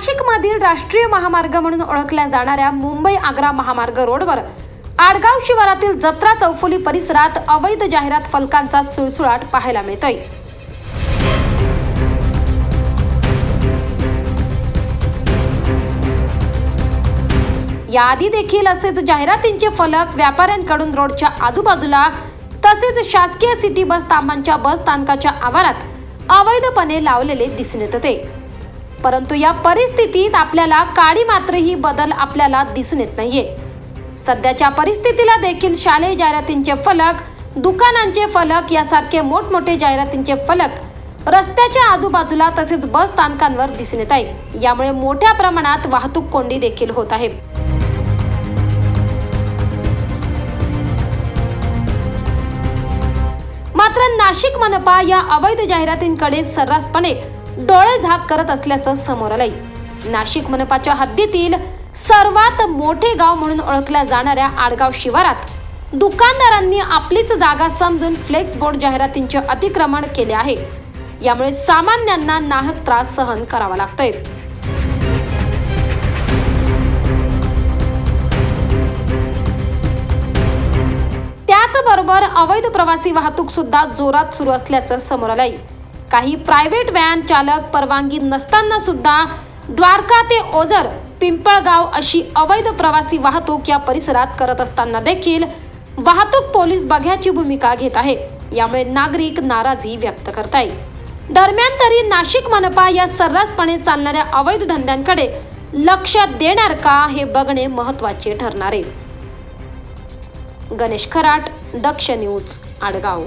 नाशिकमधील राष्ट्रीय महामार्ग म्हणून ओळखल्या जाणाऱ्या मुंबई आग्रा महामार्ग रोडवर आडगाव शिवारातील जत्रा चौफुली परिसरात अवैध जाहिरात फलकांचा सुळसुळाट पाहायला मिळतोय. याआधी देखील असेच जाहिरातींचे फलक व्यापाऱ्यांकडून रोडच्या आजूबाजूला तसेच शासकीय सिटी बस थांबांच्या बस स्थानकाच्या आवारात अवैधपणे लावलेले दिसून येत होते. परंतु या परिस्थितीत आपल्याला काळी मात्र ही बदल आपल्याला दिसून येत नाहीये. सध्याच्या परिस्थितीला देखील शालेय जाहिरातींचे फलक दुकानांचे फलक यासारखे मोठमोठे जाहिरातींचे फलक रस्त्याच्या आजूबाजूला तसेच बस स्थानकांवर दिसून येत आहे. यामुळे मोठ्या प्रमाणात वाहतूक कोंडी देखील होत आहे. मात्र नाशिक मनपा या अवैध जाहिरातींकडे सर्रासपणे डोळे झाक करत असल्याचं समोर आलंय. नाशिक मनपाच्या हद्दीतील सर्वात मोठे गाव म्हणून ओळखल्या जाणाऱ्या आडगाव शिवारात दुकानदारांनी आपलीच जागा समजून फ्लेक्स बोर्ड जाहिरातींचे अतिक्रमण केले आहे. यामुळे सामान्यांना नाहक त्रास सहन करावा लागतोय. त्याचबरोबर अवैध प्रवासी वाहतूक सुद्धा जोरात सुरू असल्याचं समोर आलंय. काही प्रायव्हेट व्हॅन चालक परवानगी नसताना सुद्धा द्वारका ते ओझर पिंपळगाव अशी अवैध प्रवासी वाहतूक या परिसरात करत असताना देखील वाहतूक पोलीस बघ्याची भूमिका घेत आहे. यामुळे नागरिक नाराजी व्यक्त करताय. दरम्यान तरी नाशिक मनपा या सर्रासपणे चालणाऱ्या अवैध धंद्यांकडे लक्ष देणार का हे बघणे महत्त्वाचे ठरणार आहे. गणेश खराट दक्ष न्यूज आडगाव.